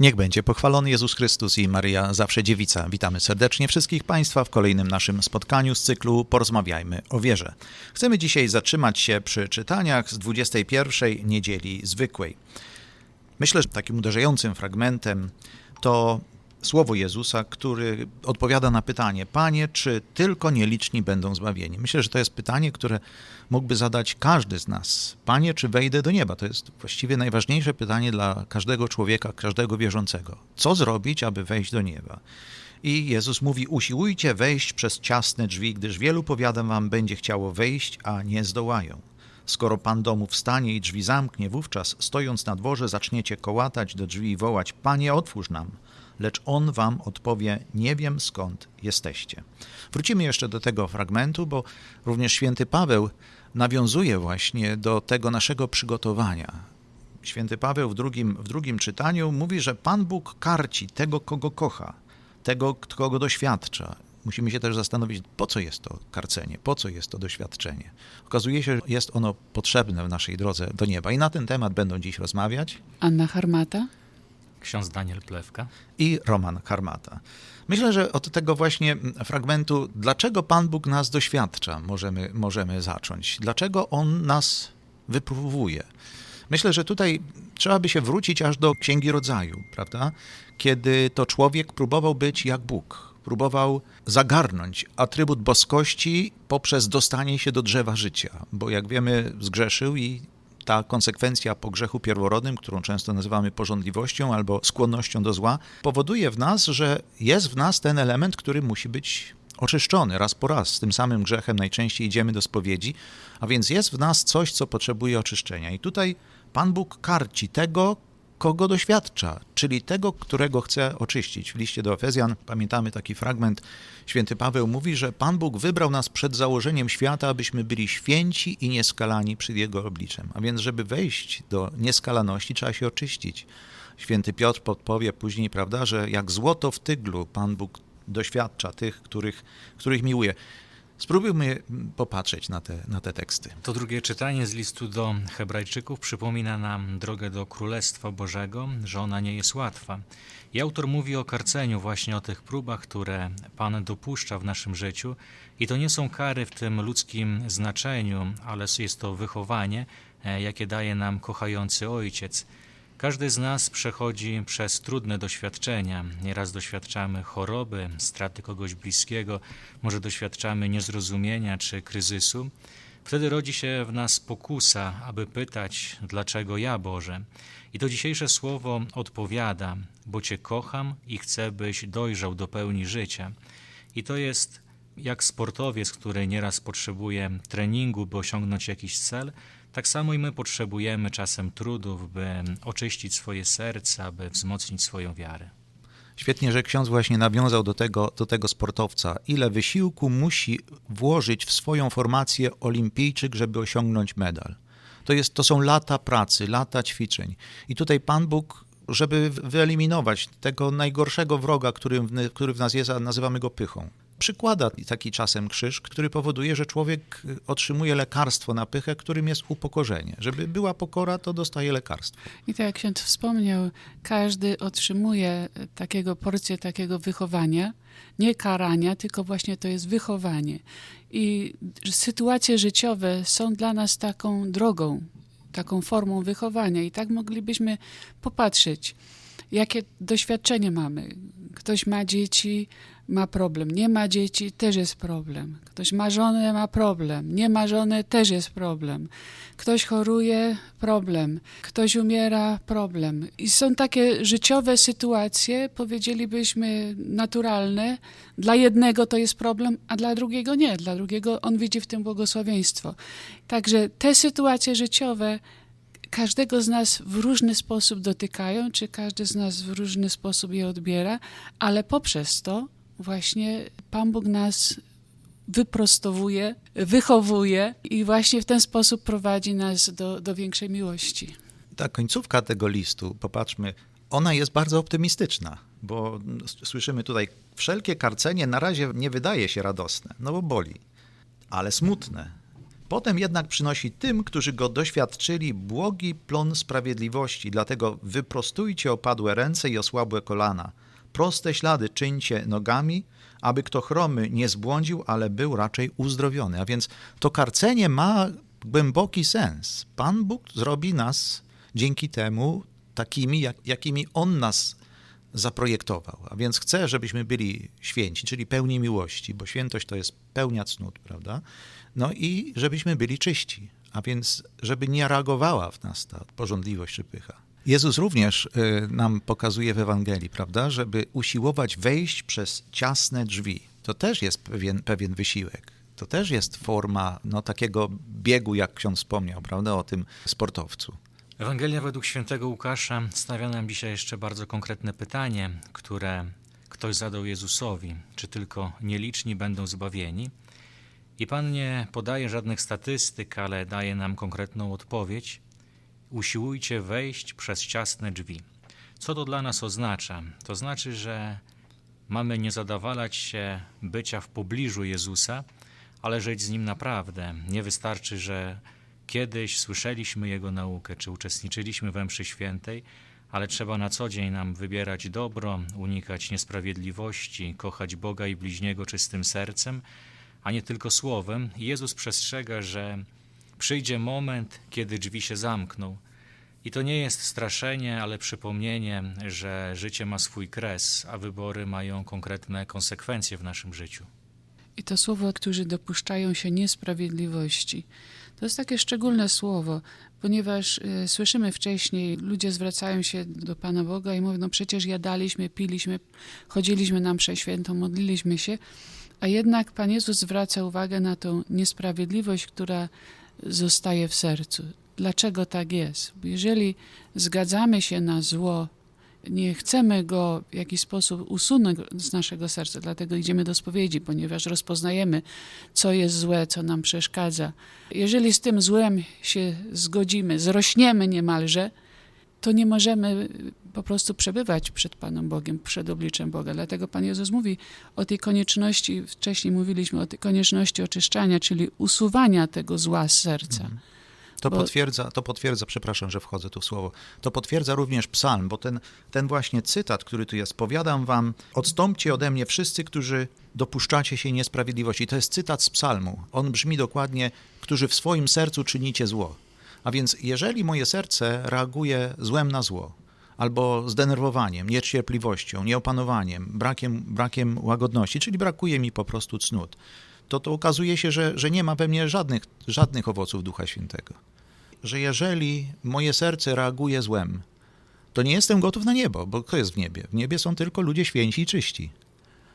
Niech będzie pochwalony Jezus Chrystus i Maria Zawsze Dziewica. Witamy serdecznie wszystkich Państwa w kolejnym naszym spotkaniu z cyklu Porozmawiajmy o wierze. Chcemy dzisiaj zatrzymać się przy czytaniach z 21 niedzieli zwykłej. Myślę, że takim uderzającym fragmentem to słowo Jezusa, który odpowiada na pytanie: Panie, czy tylko nieliczni będą zbawieni? Myślę, że to jest pytanie, które mógłby zadać każdy z nas. Panie, czy wejdę do nieba? To jest właściwie najważniejsze pytanie dla każdego człowieka, każdego wierzącego. Co zrobić, aby wejść do nieba? I Jezus mówi: Usiłujcie wejść przez ciasne drzwi, gdyż wielu, powiadam wam, będzie chciało wejść, a nie zdołają. Skoro pan domu wstanie i drzwi zamknie, wówczas stojąc na dworze zaczniecie kołatać do drzwi i wołać: Panie, otwórz nam lecz on wam odpowie: Nie wiem skąd jesteście. Wrócimy jeszcze do tego fragmentu, bo również święty Paweł nawiązuje właśnie do tego naszego przygotowania. Święty Paweł w drugim, w drugim czytaniu mówi, że Pan Bóg karci tego, kogo kocha, tego, kogo doświadcza. Musimy się też zastanowić, po co jest to karcenie, po co jest to doświadczenie. Okazuje się, że jest ono potrzebne w naszej drodze do nieba. I na ten temat będą dziś rozmawiać Anna Harmata ksiądz Daniel Plewka i Roman Harmata. Myślę, że od tego właśnie fragmentu, dlaczego Pan Bóg nas doświadcza, możemy, możemy zacząć. Dlaczego On nas wypróbuje. Myślę, że tutaj trzeba by się wrócić aż do Księgi Rodzaju, prawda? Kiedy to człowiek próbował być jak Bóg, próbował zagarnąć atrybut boskości poprzez dostanie się do drzewa życia, bo jak wiemy, zgrzeszył i ta konsekwencja po grzechu pierworodnym, którą często nazywamy porządliwością albo skłonnością do zła, powoduje w nas, że jest w nas ten element, który musi być oczyszczony raz po raz. Z tym samym grzechem najczęściej idziemy do spowiedzi, a więc jest w nas coś, co potrzebuje oczyszczenia. I tutaj Pan Bóg karci tego, kogo doświadcza, czyli tego, którego chce oczyścić. W liście do Efezjan pamiętamy taki fragment. Święty Paweł mówi, że Pan Bóg wybrał nas przed założeniem świata, abyśmy byli święci i nieskalani przed Jego obliczem. A więc, żeby wejść do nieskalaności, trzeba się oczyścić. Święty Piotr podpowie później, prawda, że jak złoto w tyglu Pan Bóg doświadcza tych, których, których miłuje. Spróbujmy popatrzeć na te, na te teksty. To drugie czytanie z listu do Hebrajczyków przypomina nam drogę do Królestwa Bożego, że ona nie jest łatwa. I autor mówi o karceniu, właśnie o tych próbach, które Pan dopuszcza w naszym życiu. I to nie są kary w tym ludzkim znaczeniu, ale jest to wychowanie, e, jakie daje nam kochający Ojciec. Każdy z nas przechodzi przez trudne doświadczenia. Nieraz doświadczamy choroby, straty kogoś bliskiego, może doświadczamy niezrozumienia czy kryzysu. Wtedy rodzi się w nas pokusa, aby pytać, dlaczego ja, Boże? I to dzisiejsze słowo odpowiada, bo Cię kocham i chcę, byś dojrzał do pełni życia. I to jest jak sportowiec, który nieraz potrzebuje treningu, by osiągnąć jakiś cel, tak samo i my potrzebujemy czasem trudów, by oczyścić swoje serca, by wzmocnić swoją wiarę. Świetnie, że ksiądz właśnie nawiązał do tego, do tego sportowca. Ile wysiłku musi włożyć w swoją formację olimpijczyk, żeby osiągnąć medal. To, jest, to są lata pracy, lata ćwiczeń. I tutaj Pan Bóg, żeby wyeliminować tego najgorszego wroga, który, który w nas jest, a nazywamy go pychą, przykłada taki czasem krzyż, który powoduje, że człowiek otrzymuje lekarstwo na pychę, którym jest upokorzenie. Żeby była pokora, to dostaje lekarstwo. I tak jak ksiądz wspomniał, każdy otrzymuje takiego porcję takiego wychowania, nie karania, tylko właśnie to jest wychowanie. I sytuacje życiowe są dla nas taką drogą, taką formą wychowania. I tak moglibyśmy popatrzeć, jakie doświadczenie mamy. Ktoś ma dzieci, ma problem. Nie ma dzieci, też jest problem. Ktoś ma żonę, ma problem. Nie ma żony, też jest problem. Ktoś choruje, problem. Ktoś umiera, problem. I są takie życiowe sytuacje, powiedzielibyśmy, naturalne. Dla jednego to jest problem, a dla drugiego nie. Dla drugiego on widzi w tym błogosławieństwo. Także te sytuacje życiowe każdego z nas w różny sposób dotykają, czy każdy z nas w różny sposób je odbiera, ale poprzez to właśnie Pan Bóg nas wyprostowuje, wychowuje i właśnie w ten sposób prowadzi nas do, do większej miłości. Ta końcówka tego listu, popatrzmy, ona jest bardzo optymistyczna, bo słyszymy tutaj, wszelkie karcenie na razie nie wydaje się radosne, no bo boli, ale smutne. Potem jednak przynosi tym, którzy go doświadczyli, błogi plon sprawiedliwości. Dlatego wyprostujcie opadłe ręce i osłabłe kolana. Proste ślady czyńcie nogami, aby kto chromy nie zbłądził, ale był raczej uzdrowiony. A więc to karcenie ma głęboki sens. Pan Bóg zrobi nas dzięki temu takimi, jak, jakimi On nas zaprojektował. A więc chce, żebyśmy byli święci, czyli pełni miłości, bo świętość to jest pełnia cnót, prawda? No i żebyśmy byli czyści, a więc żeby nie reagowała w nas ta porządliwość czy pycha. Jezus również y, nam pokazuje w Ewangelii, prawda, żeby usiłować wejść przez ciasne drzwi. To też jest pewien, pewien wysiłek. To też jest forma no, takiego biegu, jak ksiądz wspomniał, prawda, o tym sportowcu. Ewangelia według świętego Łukasza stawia nam dzisiaj jeszcze bardzo konkretne pytanie, które ktoś zadał Jezusowi: czy tylko nieliczni będą zbawieni? I Pan nie podaje żadnych statystyk, ale daje nam konkretną odpowiedź. Usiłujcie wejść przez ciasne drzwi. Co to dla nas oznacza? To znaczy, że mamy nie zadawalać się bycia w pobliżu Jezusa, ale żyć z Nim naprawdę. Nie wystarczy, że kiedyś słyszeliśmy Jego naukę, czy uczestniczyliśmy we mszy świętej, ale trzeba na co dzień nam wybierać dobro, unikać niesprawiedliwości, kochać Boga i bliźniego czystym sercem, a nie tylko słowem. Jezus przestrzega, że przyjdzie moment, kiedy drzwi się zamkną. I to nie jest straszenie, ale przypomnienie, że życie ma swój kres, a wybory mają konkretne konsekwencje w naszym życiu. I to słowo, którzy dopuszczają się niesprawiedliwości. To jest takie szczególne słowo, ponieważ y, słyszymy wcześniej, ludzie zwracają się do Pana Boga i mówią, no przecież jadaliśmy, piliśmy, chodziliśmy na mszę świętą, modliliśmy się, a jednak Pan Jezus zwraca uwagę na tą niesprawiedliwość, która zostaje w sercu. Dlaczego tak jest? Jeżeli zgadzamy się na zło, nie chcemy go w jakiś sposób usunąć z naszego serca, dlatego idziemy do spowiedzi, ponieważ rozpoznajemy, co jest złe, co nam przeszkadza. Jeżeli z tym złem się zgodzimy, zrośniemy niemalże, to nie możemy po prostu przebywać przed Panem Bogiem, przed obliczem Boga. Dlatego Pan Jezus mówi o tej konieczności, wcześniej mówiliśmy o tej konieczności oczyszczania, czyli usuwania tego zła z serca. To Bo- potwierdza, to potwierdza, przepraszam, że wchodzę tu w słowo, to potwierdza również psalm, bo ten, ten właśnie cytat, który tu jest, powiadam wam, odstąpcie ode mnie wszyscy, którzy dopuszczacie się niesprawiedliwości. To jest cytat z psalmu. On brzmi dokładnie, którzy w swoim sercu czynicie zło. A więc jeżeli moje serce reaguje złem na zło, albo zdenerwowaniem, niecierpliwością, nieopanowaniem, brakiem, brakiem łagodności, czyli brakuje mi po prostu cnót, to to okazuje się, że, że nie ma we mnie żadnych, żadnych owoców Ducha Świętego. Że jeżeli moje serce reaguje złem, to nie jestem gotów na niebo, bo kto jest w niebie? W niebie są tylko ludzie święci i czyści.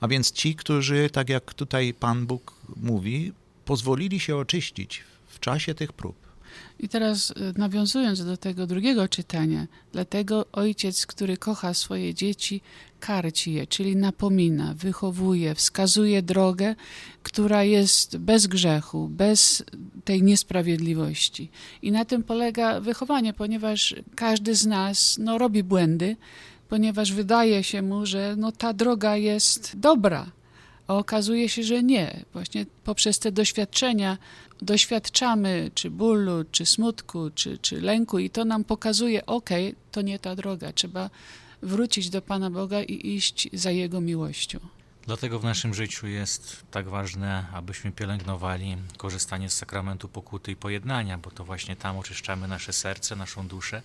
A więc ci, którzy, tak jak tutaj Pan Bóg mówi, pozwolili się oczyścić w czasie tych prób. I teraz y, nawiązując do tego drugiego czytania, dlatego ojciec, który kocha swoje dzieci, karci je, czyli napomina, wychowuje, wskazuje drogę, która jest bez grzechu, bez tej niesprawiedliwości. I na tym polega wychowanie, ponieważ każdy z nas no, robi błędy, ponieważ wydaje się mu, że no, ta droga jest dobra, okazuje się, że nie. Właśnie poprzez te doświadczenia doświadczamy czy bólu, czy smutku, czy, czy lęku i to nam pokazuje, okej, to nie ta droga, trzeba wrócić do Pana Boga i iść za Jego miłością. Dlatego w naszym życiu jest tak ważne, abyśmy pielęgnowali korzystanie z sakramentu pokuty i pojednania, bo to właśnie tam oczyszczamy nasze serce, naszą duszę.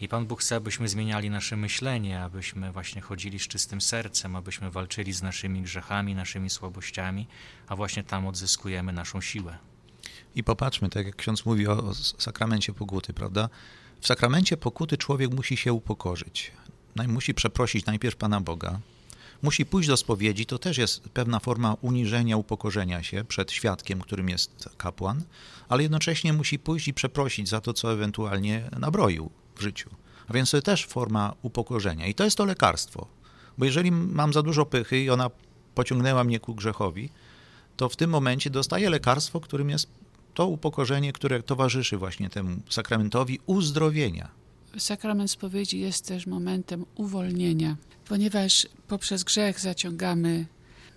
I Pan Bóg chce, abyśmy zmieniali nasze myślenie, abyśmy właśnie chodzili z czystym sercem, abyśmy walczyli z naszymi grzechami, naszymi słabościami, a właśnie tam odzyskujemy naszą siłę. I popatrzmy, tak jak ksiądz mówi o, sakramencie pokuty, prawda? W sakramencie pokuty człowiek musi się upokorzyć. Musi przeprosić najpierw Pana Boga, musi pójść do spowiedzi, to też jest pewna forma uniżenia, upokorzenia się przed świadkiem, którym jest kapłan, ale jednocześnie musi pójść i przeprosić za to, co ewentualnie nabroił w życiu. A więc to też forma upokorzenia. I to jest to lekarstwo. Bo jeżeli mam za dużo pychy i ona pociągnęła mnie ku grzechowi, to w tym momencie dostaję lekarstwo, którym jest to upokorzenie, które towarzyszy właśnie temu sakramentowi uzdrowienia. Sakrament spowiedzi jest też momentem uwolnienia, ponieważ poprzez grzech zaciągamy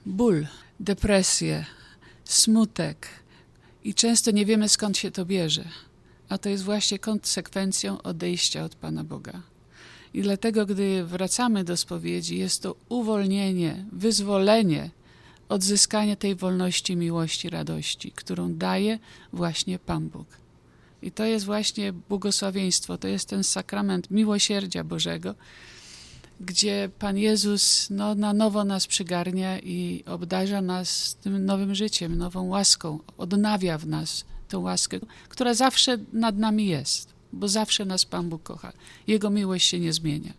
ból, depresję, smutek I często nie wiemy skąd się to bierze, a to jest właśnie konsekwencją odejścia od Pana Boga. I dlatego, gdy wracamy do spowiedzi, jest to uwolnienie, wyzwolenie, odzyskanie tej wolności, miłości, radości, którą daje właśnie Pan Bóg. I to jest właśnie błogosławieństwo, to jest ten sakrament miłosierdzia Bożego, gdzie Pan Jezus no, na nowo nas przygarnia i obdarza nas tym nowym życiem, nową łaską, odnawia w nas łaskę, która zawsze nad nami jest, bo zawsze nas Pan Bóg kocha. Jego miłość się nie zmienia.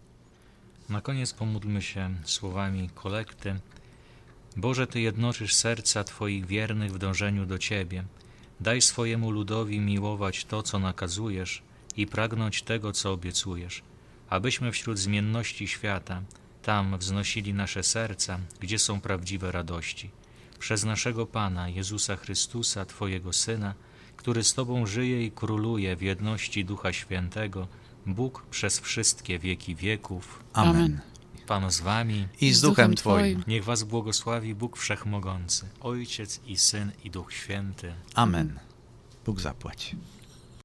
Na koniec pomódlmy się słowami kolekty. Boże, Ty jednoczysz serca Twoich wiernych w dążeniu do Ciebie. Daj swojemu ludowi miłować to, co nakazujesz i pragnąć tego, co obiecujesz, abyśmy wśród zmienności świata tam wznosili nasze serca, gdzie są prawdziwe radości. Przez naszego Pana, Jezusa Chrystusa, Twojego Syna, który z Tobą żyje i króluje w jedności Ducha Świętego, Bóg przez wszystkie wieki wieków. Amen. Amen. Pan z Wami. I z duchem Twoim. Niech was błogosławi Bóg Wszechmogący, Ojciec i Syn i Duch Święty. Amen. Bóg zapłać.